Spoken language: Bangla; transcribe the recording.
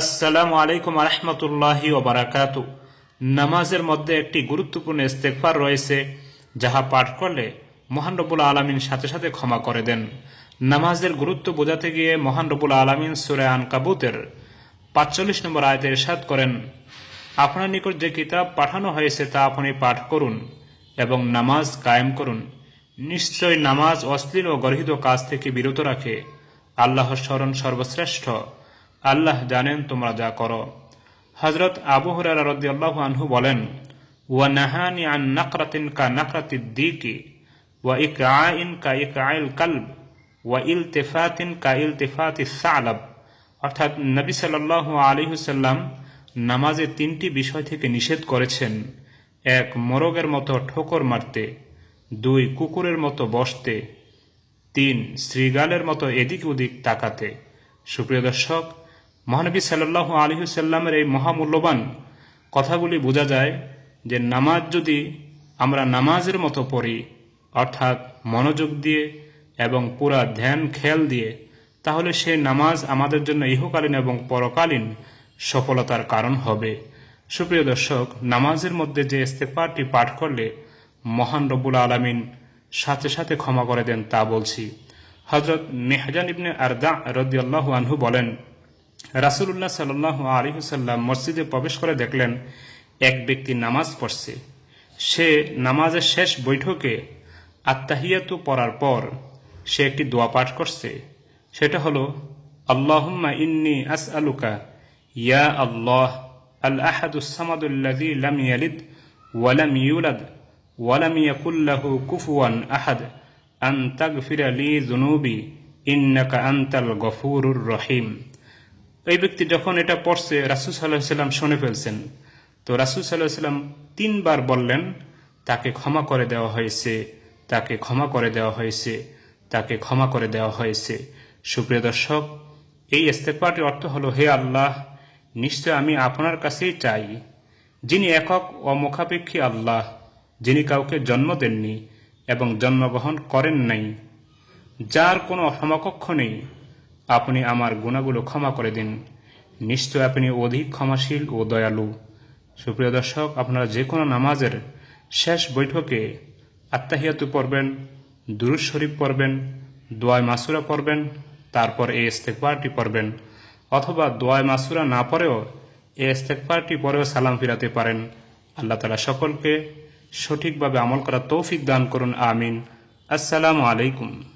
আসসালামু আলাইকুম আহমতুল্লাহি ওবারাকাতু নামাজের মধ্যে একটি গুরুত্বপূর্ণ ইস্তেকফার রয়েছে, যাহা পাঠ করলে মহান রবুল আলমিন সাথে সাথে ক্ষমা করে দেন। নামাজের গুরুত্ব বোঝাতে গিয়ে মহান রবুল আলমিন সুরে আন কাবুতের পাঁচচল্লিশ নম্বর আয়তে ইরশাদ করেন, আপনার নিকট যে কিতাব পাঠানো হয়েছে তা আপনি পাঠ করুন এবং নামাজ কায়েম করুন। নিশ্চয় নামাজ অশ্লীল ও গর্হিত কাজ থেকে বিরত রাখে। আল্লাহর স্মরণ সর্বশ্রেষ্ঠ। আল্লাহ জানেন তোমরা যা করো। হজরত আবু হুরারা রদিয়াল্লাহু আনহু বলেন, ওয়া নাহানি আন নাকরাতিন কা নাকরাতি দিকি ওয়া ইকআইন কা ইকআইল কলব, ওয়া ইলতিফাতিন কা ইলতিফাতি সালাব। অর্থাৎ নবী সাল্লাল্লাহু আলাইহি সাল্লাম নামাজে তিনটি বিষয় থেকে নিষেধ করেছেন। এক, মোরগের মতো ঠোকর মারতে। দুই, কুকুরের মতো বসতে। তিন, শ্রীগালের মতো এদিক ওদিক তাকাতে। সুপ্রিয় দর্শক মহানবী সাল্লাহ আলহিসাল্লামের এই মহামূল্যবান কথাগুলি বোঝা যায় যে নামাজ যদি আমরা নামাজের মতো পড়ি, অর্থাৎ মনোযোগ দিয়ে এবং পুরা ধ্যান, খেয়াল দিয়ে, তাহলে সে নামাজ আমাদের জন্য ইহকালীন এবং পরকালীন সফলতার কারণ হবে। সুপ্রিয় দর্শক, নামাজের মধ্যে যে ইস্তেকবারটি পাঠ করলে মহান রব্বুল আলমিন সাথে সাথে ক্ষমা করে দেন তা বলছি। হজরত মেহজান ইবনে আরদা রদিয়াল্লাহু আনহু বলেন রাসুল্লাহ সাল্লাহ আলিহুসাল্লাম মসজিদে প্রবেশ করে দেখলেন, এক ব্যক্তি নামাজ পড়ছে। সে নামাজের শেষ বৈঠকে আত্মাহিয়াতু পড়ার পর সে একটি দোয়া পাঠ করছে। সেটা হলো, আল্লাহুম্মা ইন্নি আস আলুকা ইয়া আল্লাহ, আল আহাদুসামাদুল্লাদি ওয়ালাম ইউলাদ ওয়ালাম ইয়াকুল্লাহু কুফুয়ান আহাদ, আন তাগফিরা জুনুবি ইন্নাকা আন্তাল গফুরুর রহিম। এই ব্যক্তি যখন এটা পড়ছে, রাসুল সাল্লাহ সাল্লাম শুনে ফেলছেন। তো রাসুল সাল্লাহ সাল্লাম তিনবার বললেন, তাকে ক্ষমা করে দেওয়া হয়েছে, তাকে ক্ষমা করে দেওয়া হয়েছে, তাকে ক্ষমা করে দেওয়া হয়েছে। সুপ্রিয় দর্শক, এই ইস্তেফাটির অর্থ হলো, হে আল্লাহ, নিশ্চয় আমি আপনার কাছেই চাই, যিনি একক অমুখাপেক্ষী আল্লাহ, যিনি কাউকে জন্ম দেননি এবং জন্মগ্রহণ করেন নাই, যার কোনো সমকক্ষ নেই। আপনি আমার গুণাগুলো ক্ষমা করে দিন। নিশ্চয় আপনি অধিক ক্ষমাশীল ও দয়ালু। সুপ্রিয় দর্শক, আপনারা যে কোনো নামাজের শেষ বৈঠকে আত্মাহিয়াতু পড়বেন দুরুজ শরীফ পড়বেন, দোয়ায় মাসুরা পড়বেন, তারপর এই ইস্তেকবারটি পড়বেন, অথবা দোয়ায় মাসুরা না পড়েও এই ইস্তেকবারটি পরেও সালাম ফিরাতে পারেন। আল্লাহ তালা সকলকে সঠিকভাবে আমল করা তৌফিক দান করুন, আমিন। আসসালামু আলাইকুম।